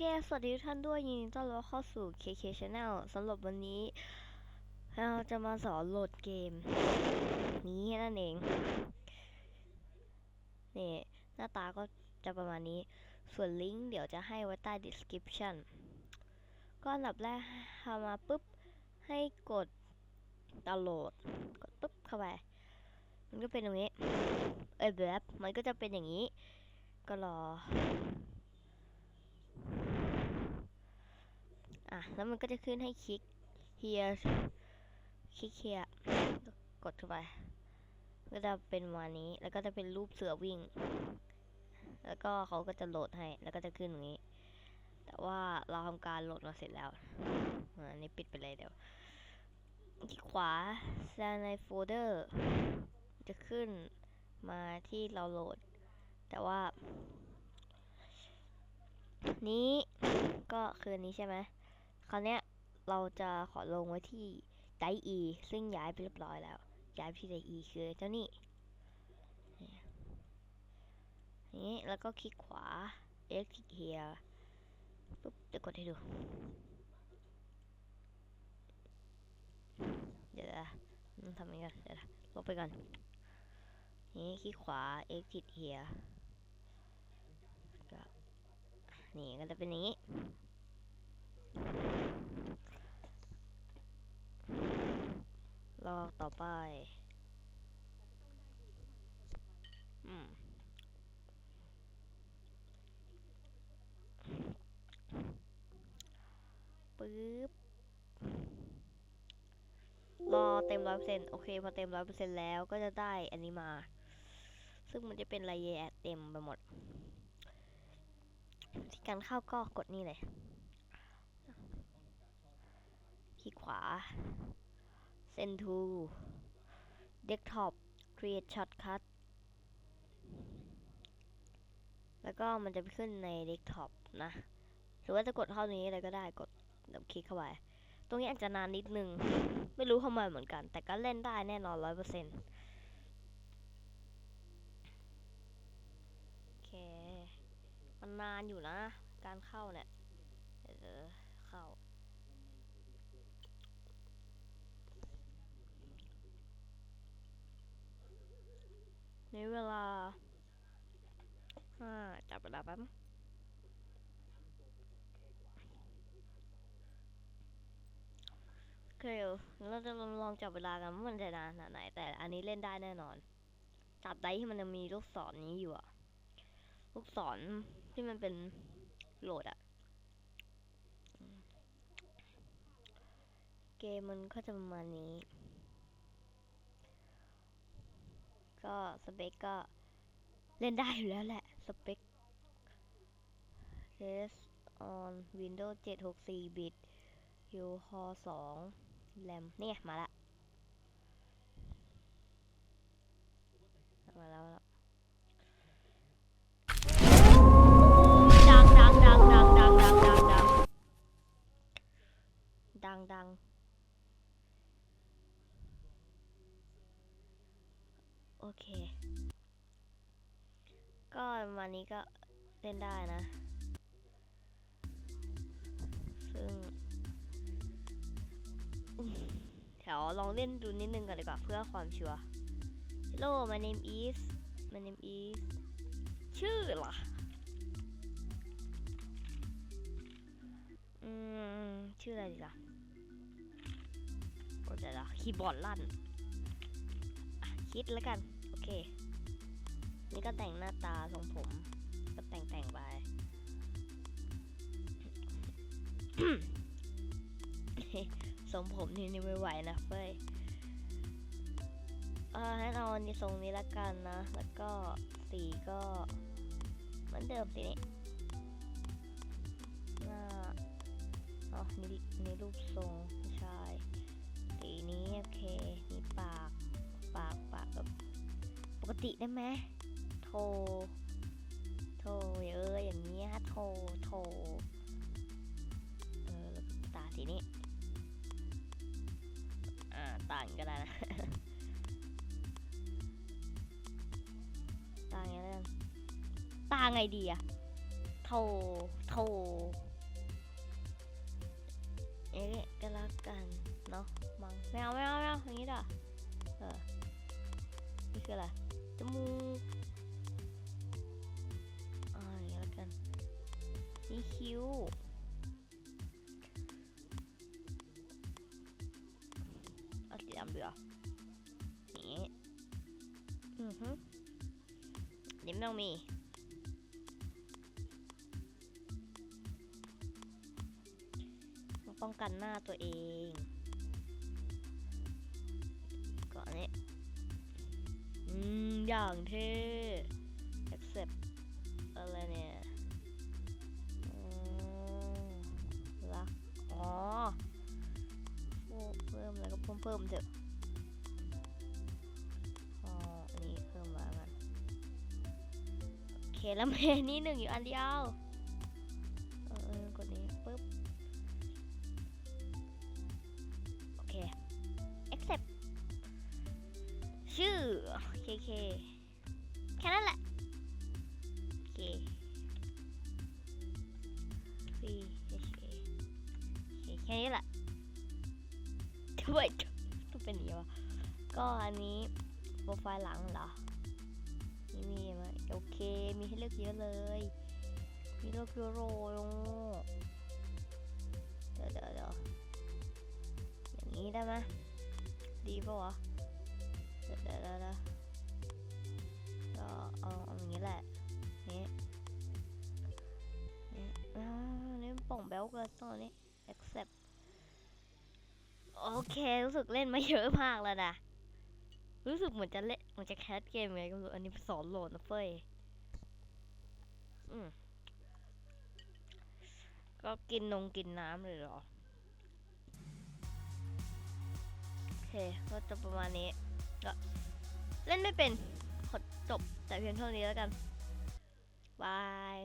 เค สวัสดีทุกท่านด้วยยินดีต้อนรับเข้าสู่ KK Channel สำหรับวันนี้ เราจะมาสอนโหลดเกม นี้นั่นเอง นี่ หน้าตาก็จะประมาณนี้ ส่วนลิงก์เดี๋ยวจะให้ไว้ใต้ description ก็อันดับแรกทำมาปุ๊บ ให้กดดาวน์โหลด กดปุ๊บเข้าไป มันก็เป็นตรงนี้ เอ้ยแบบมันก็จะเป็นอย่างนี้ ก็รอ อะ แล้วมันก็จะขึ้นให้คลิก here คลิก here กดเข้าไป ก็จะเป็นประมานี้ แล้วก็จะเป็นรูปเสือวิ่ง แล้วก็เขาก็จะโหลดให้ แล้วก็จะขึ้นอย่างนี้ แต่ว่าเราทำการโหลดมาเสร็จแล้วอ่าอันนี้ปิดไปเลยเดี๋ยวคลิกขวาแซนในโฟลเดอร์จะขึ้นมาที่เราโหลด แต่ว่า นี้ก็คืออันนี้ใช่ไหม คราวเนี้ยเราจะขอลงไว้ที่ไดอีซึ่งย้ายไปเรียบร้อยแล้ว ย้ายไปที่ไดอีคือเจ้านี่นี่แล้วก็คลิกขวา X คลิก here ปุ๊บเดี๋ยวกดให้ดู เดี๋ยวนะทำยังไงเดี๋ยวนะลบไปก่อนนี่คลิกขวา X คลิก here ก็นี่ก็จะเป็นอย่างนี้ รอต่อไป อืม ปึ๊บ รอเต็มร้อยเปอร์เซ็นต์โอเค พอเต็มร้อยเปอร์เซ็นต์แล้วก็จะได้อันนี้มา ซึ่งมันจะเป็นรายละเอียดเต็มไปหมดที่การเข้าก็กดนี่เลย คลิกขวา Send to Desktop Create Shortcut แล้วก็มันจะไปขึ้นใน Desktop นะ หรือว่าจะกดเท่านี้อะไรก็ได้กดแล้วคลิกเข้าไป ตรงนี้อาจจะนานนิดนึง ไม่รู้ทำไมเหมือนกัน แต่ก็เล่นได้แน่นอนร้อยเปอร์เซ็นต์โอเค มันนานอยู่นะ การเข้าเนี่ย เดี๋ยวเข้า ในเวลาอ่าจับเวลาแป๊บโอเคเราจะลองจับเวลากันว่ามันจะนานขนาดไหน แต่อันนี้เล่นได้แน่นอน จับได้ที่มันยังมีลูกศรนนี้อยู่อะลูกศรที่มันเป็นโหลดอะอืมเกมมันก็จะประมาณนี้ ก็สเปคก็เล่นได้อยู่แล้วแหละ สเปค Test on Windows 764 bit U Core 2 RAM เนี่ย มาละ อเค ก็ประมานี้ก็เล่นได้นะ ซึ่งแถวลองเล่นดูนิดนึงก่อนดีกว่าเพื่อความชัวร์ Hello my name is my name is ชื่อเหรอ อืม ชื่ออะไรดีล่ะโอ้เดี๋ยวนะคีย์บอร์ดลั่น คิดแล้วกัน เค นี่ก็แต่งหน้าตาทรงผม ก็แต่งแต่งๆไปทรงผมนี่นี่ไม่ไหวนะเฟ้ยเออให้เอาอันนี้ทรงนี้ละกันนะ แล้วก็สีก็เหมือนเดิมสีนี้หน้าอ๋อนี่นี่รูปทรงใช่สีนี้โอเค นี่ปาก ปาก ปากแบบ กติได้ไหมโทโทเอออย่างนี้ฮะโทโทเออตาสีนี้ อ่าต่างก็ได้นะ ต่างไงเล่นต่างไงดีอะโทโทเอ๊ะก็รักกันเนาะมังไม่เอาไม่เอาไม่เอาอย่างนี้ด่ะเออ ร จมูกอ่าอย่างนี้ล้วกัน นี่คิ้ว เอาสีดำดีกว่านี่อือฮึนี่ไม่ต้องมีป้องกันหน้าตัวเองก่อนนี้ มอย่างเท่ accept อะไรเนี่ยรักอ๋อเพิ่มแล้วก็เพิ่มเพิ่มเถอะอ๋ออันนี้เพิ่มมากันโอเคแล้วเมนี่หนึ่งอยู่อันเดียว ชื่อ KK แค่นั้นแหละโอเค free HA โอเคแค่นี้แหละทำไมต้องเป็นอย่างนี้วะก็อันนี้โปรไฟล์หลังเหรอนี่มีไหมโอเค มีให้เลือกเยอะเลย มีเลือกเยอะเลยเดี๋ยวเดี๋ยวเดี๋ยวอย่างนี้ได้ไหมดีปะวะ เดี๋ยวเดี๋ยวเดี๋ยวเดี๋ยวก็เอาเอาอย่างนี้แหละนี่นี่อ่านี่ป่องแบ๊วเกินตอนนี้ accept โอเค รู้สึกเล่นมาเยอะมากแล้วนะ รู้สึกเหมือนจะเล่นเหมือนจะแคสเกมไงก็ไม่รู้อันนี้สอนโหลดนะเฟ้ยอืมก็กินนงกินน้ำเลยเหรอ โอเค ก็จะประมาณนี้ ก็เล่นไม่เป็น ขอจบแต่เพียงเท่านี้แล้วกันบาย